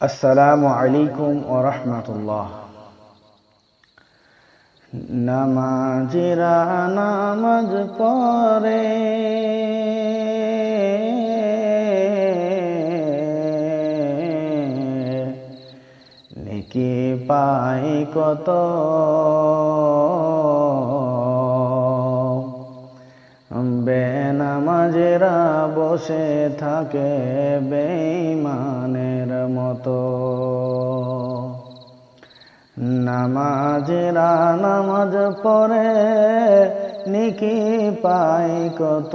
আসসালামু আলাইকুম ও রহমতুল্লাহ নামাজিরা নামাজ পড়ে নেকি পাই কত বেনামাজেরা বসে থাকে বেঈমানের মতো। নামাজেরা নামাজ পড়ে নিকি পাই কত।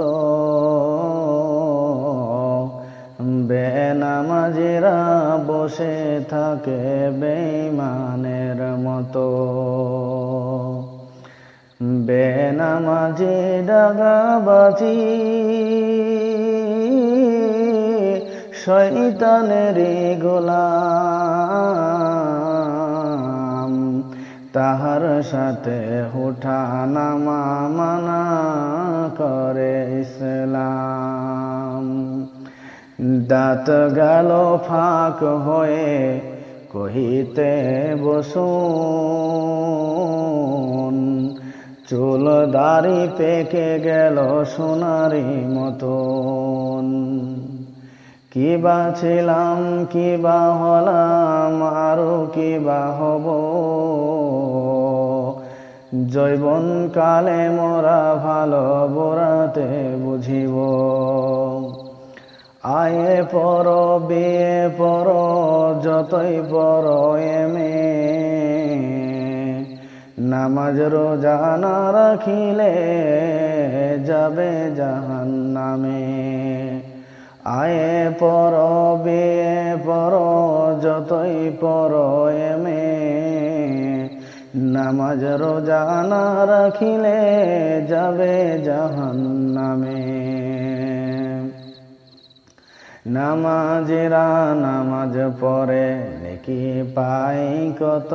বেনামাজেরা বসে থাকে বেঈমানের মতো। বেনামাজি ডাগাবাজি শৈতানের গোলাম। তাহার সাথে হুঠা নামা মানা করে ইসলাম। দাঁত গেল ফাঁক হয়ে কহিতে বসুন। চুল দাড়ি পেকে গেল সোনারি মতন। কিবা ছিলাম কিবা হলাম, আরও কিবা হব? জৈবন কালে মোরা ভালো বোরাতে বুঝিব। আয়ে পর, বিয়ে পর, যতই পর, এমে নামাজ রোজা না রাখিলে যাবে জাহান নামে আয়ে পর বিয়ে পর যতই পর এমে। নামাজ রোজা না রাখিলে যাবে জাহান নামে নামাজেরা নামাজ পড়ে, নেকি পাই কত?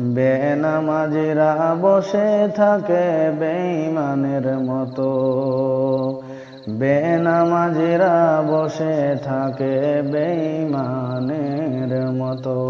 বেনামাজিরা বসে থাকে বেঈমানের মতো। বেনামাজিরা বসে থাকে বেঈমানের মতো।